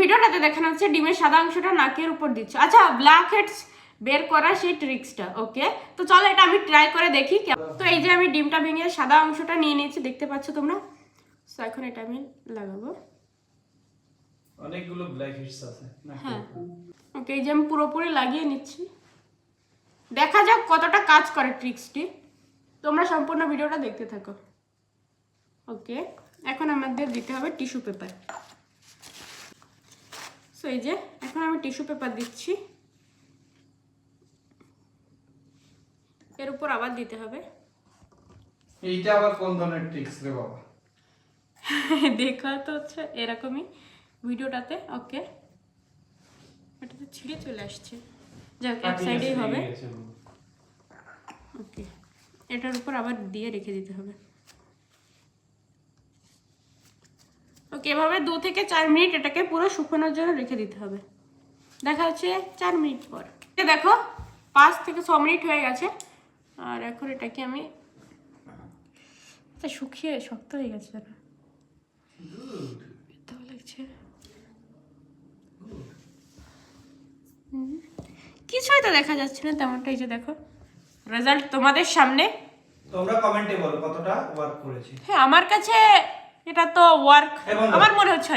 ভিডিওটাতে দেখানো হচ্ছে ডিমের সাদা অংশটা নাকের উপর দিচ্ছ। আচ্ছা ব্ল্যাক হেডস বের করা সেই ট্রিক্সটা ওকে তো চলো এটা আমি ট্রাই করে দেখি তো এই যে আমি ডিমটা ভেঙে সাদা অংশটা নিয়ে নিয়েছি দেখতে পাচ্ছ তোমরা? তো এখন এটা আমি লাগাবো। অনেকগুলো ব্ল্যাক হিটস আছে হ্যাঁ। ওকে এই যে আমি পুরোপুরি লাগিয়ে নিচ্ছি। দেখা যাক কতটা কাজ করে ট্রিক্সটি তোমরা সম্পূর্ণ ভিডিওটা দেখতে থাকো। ওকে এখন আমাদের দিতে হবে টিস্যু পেপার সো এই যে এখন আমি টিস্যু পেপার দিচ্ছি। এর উপর আবার দিতে হবে। এইটা আবার কোন ধরনের ট্রিক্স রে বাবা? দেখা তো হচ্ছে এরকমই ভিডিওটাতে ওকে এটাতে ছিঁড়ে চলে আসছে। যাক এক সাইডেই হবে। ওকে এটার উপর আবার দিয়ে রেখে দিতে হবে। ওকে এভাবে দু থেকে চার মিনিট এটাকে পুরো শুকানোর জন্য রেখে দিতে হবে। দেখা হচ্ছে চার মিনিট পর। দেখো পাঁচ থেকে ছ মিনিট হয়ে গেছে। আর এখন এটাকে আমি শুকিয়ে শক্ত হয়ে গেছে এটা ব্যথাও লাগছে। হুম। কিছুই তো দেখা যাচ্ছে না তেমনটা এই যে দেখো। রেজাল্ট তোমাদের সামনে। তোমরা কমেন্টে বলো কতটা ওয়ার্ক করেছে। হ্যাঁ আমার কাছে এটা তো ওয়ার্ক আমার মনে হচ্ছে